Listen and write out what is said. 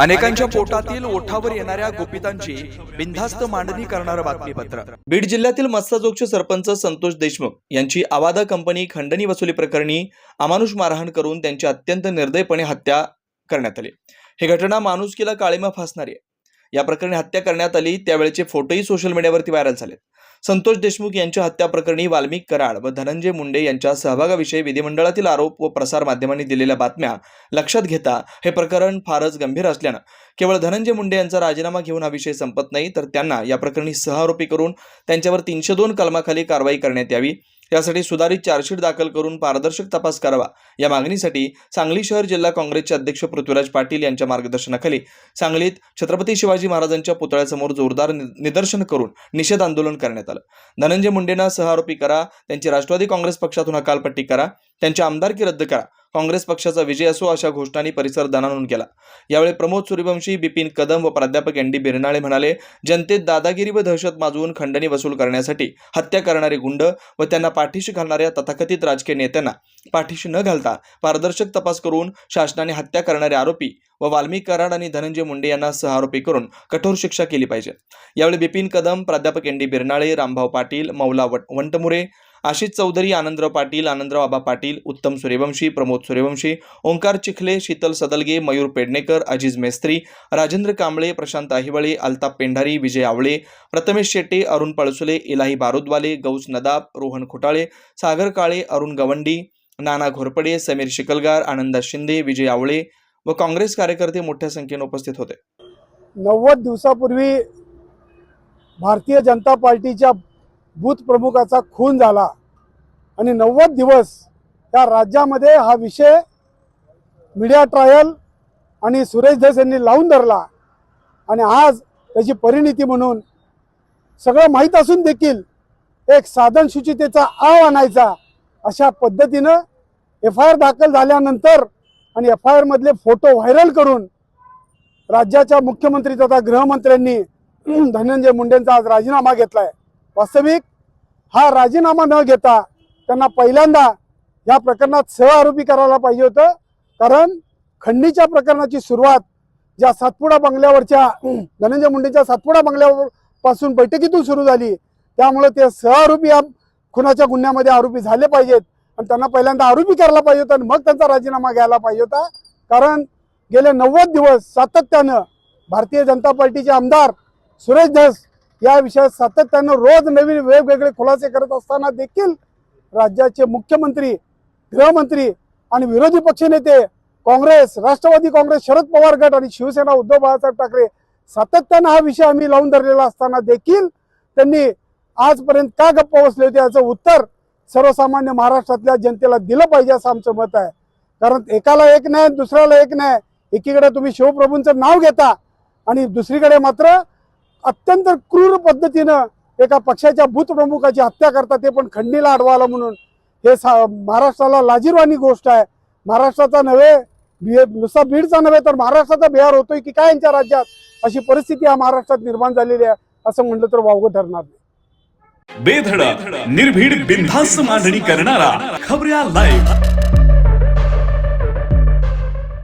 अनेकांच्या पोटातील ओठावर येणाऱ्या गोपितांची बिनधास्त मांडणी करणारं बातमीपत्र. बीड जिल्ह्यातील मस्साजोगचे सरपंच संतोष देशमुख यांची आवादा कंपनी खंडणी वसुली प्रकरणी अमानुष मारहाण करून त्यांची अत्यंत निर्दयपणे हत्या करण्यात आली. ही घटना माणुसकीला काळीमा फासणारी आहे. या प्रकरणी हत्या करण्यात आली त्यावेळेचे फोटोही सोशल मीडियावरती व्हायरल झाले संतोष देशमुख यांच्या हत्या प्रकरणी वाल्मिक कराड व धनंजय मुंडे यांच्या सहभागाविषयी विधिमंडळातील आरोप व प्रसार माध्यमांनी दिलेल्या बातम्या लक्षात घेता हे प्रकरण फारच गंभीर असल्यानं केवळ धनंजय मुंडे यांचा राजीनामा घेऊन हा विषय संपत नाही तर त्यांना या प्रकरणी सहआरोपी करून त्यांच्यावर तीनशे दोन कलमाखाली कारवाई करण्यात यावी. यासाठी सुधारित चार्जशीट दाखल करून पारदर्शक तपास करावा. या मागणीसाठी सांगली शहर जिल्हा काँग्रेसचे अध्यक्ष पृथ्वीराज पाटील यांच्या मार्गदर्शनाखाली सांगलीत छत्रपती शिवाजी महाराजांच्या पुतळ्यासमोर जोरदार नि- निदर्शन करून निषेध आंदोलन करण्यात आलं. धनंजय मुंडेंना सहआरोपी करा त्यांची राष्ट्रवादी काँग्रेस पक्षातून हकालपट्टी करा त्यांची आमदारकी रद्द करा. काँग्रेस पक्षाचा विजय असो अशा घोषणांनी परिसर दणाणून केला. यावेळी प्रमोद सूर्यवंशी बिपिन कदम व प्राध्यापक एन डी बिरनाळे म्हणाले जनतेत दादागिरी व दहशत माजवून खंडणी वसूल करण्यासाठी हत्या करणारे गुंड व त्यांना पाठीशी घालणाऱ्या तथाकथित राजकीय नेत्यांना पाठीशी न घालता पारदर्शक तपास करून शासनाने हत्या करणारे आरोपी व वाल्मी कराड आणि धनंजय मुंडे यांना सहआरोपी करून कठोर शिक्षा केली पाहिजे. यावेळी बिपिन कदम प्राध्यापक एन डी बिरनाळे रामभाऊ पाटील मौला वट वंटमुरे आशिष चौधरी आनंदराव पाटील आनंदराव आबा पाटील उत्तम सूर्यवंशी प्रमोद सूर्यवंशी ओंकार चिखले शीतल सदलगे मयूर पेडणेकर अजिज मेस्त्री राजेंद्र कांबळे प्रशांत अहिवळे अल्ताप पेंढारी विजय आवळे प्रथमेश शेट्टे अरुण पळसुले इलाही बारुदवाले गौस नदाब रोहन खुटाळे सागर काळे अरुण गवंडी नाना घोरपडे समीर शिकलगार आनंदा शिंदे विजय आवळे व काँग्रेस कार्यकर्ते मोठ्या संख्येने उपस्थित होते. नव्वद दिवसापूर्वी भारतीय जनता पार्टीच्या बूथ प्रमुखाचा खून झाला. आणि नव्वद दिवस या राज्यामध्ये हा विषय मीडिया ट्रायल आणि सुरेश धस यांनी लावून धरला. आणि आज त्याची परिणिती म्हणून सगळं माहीत असून देखील एक साधन सूचितेचा आव आणायचा अशा पद्धतीनं एफ आय आर दाखल झाल्यानंतर आणि एफ आय आरमधले फोटो व्हायरल करून राज्याच्या मुख्यमंत्री तथा गृहमंत्र्यांनी धनंजय मुंडेंचा आज राजीनामा घेतलाय. वास्तविक हा राजीनामा न घेता त्यांना पहिल्यांदा या प्रकरणात सहआरोपी करायला पाहिजे होतं. कारण खंडीच्या प्रकरणाची सुरुवात ज्या सातपुडा बंगल्यावरच्या धनंजय मुंडेच्या सातपुडा बंगल्यावर पासून बैठकीतून सुरू झाली. त्यामुळे ते सहआरोपी या खुनाच्या गुन्ह्यामध्ये आरोपी झाले पाहिजेत. आणि त्यांना पहिल्यांदा आरोपी करायला पाहिजे होतं आणि मग त्यांचा राजीनामा घ्यायला पाहिजे होता. कारण गेले नव्वद दिवस सातत्यानं भारतीय जनता पार्टीचे आमदार सुरेश धस या विषयात सातत्यानं रोज नवीन वेगवेगळे खुलासे करत असताना देखील राज्याचे मुख्यमंत्री गृहमंत्री आणि विरोधी पक्षनेते काँग्रेस राष्ट्रवादी काँग्रेस शरद पवार गट आणि शिवसेना उद्धव बाळासाहेब ठाकरे सातत्यानं हा विषय आम्ही लावून धरलेला असताना देखील त्यांनी आजपर्यंत का गप्प बसले होते याचं उत्तर सर्वसामान्य महाराष्ट्रातल्या जनतेला दिलं पाहिजे असं आमचं मत आहे. कारण एकाला एक नाही दुसऱ्याला एक नाही. एकीकडे तुम्ही शिवप्रभूंचं नाव घेता आणि दुसरीकडे मात्र अत्यंत क्रूर पद्धतीनं एका पक्षाच्या बूथ प्रमुखाची हत्या करतात ते पण खंडीला अडवाला म्हणून. हे सा महाराष्ट्राला लाजीरवाणी गोष्ट आहे. महाराष्ट्राचा नव्हे बि- नुसता बीडचा नव्हे तर महाराष्ट्राचा बिहार होतोय की काय यांच्या राज्यात? अशी परिस्थिती या महाराष्ट्रात निर्माण झालेली आहे असं म्हटलं तर वावगं ठरणार नाही. बेधडक निर्भीड बिनधास्त मांडणी करणारा खबऱ्या लाईव्ह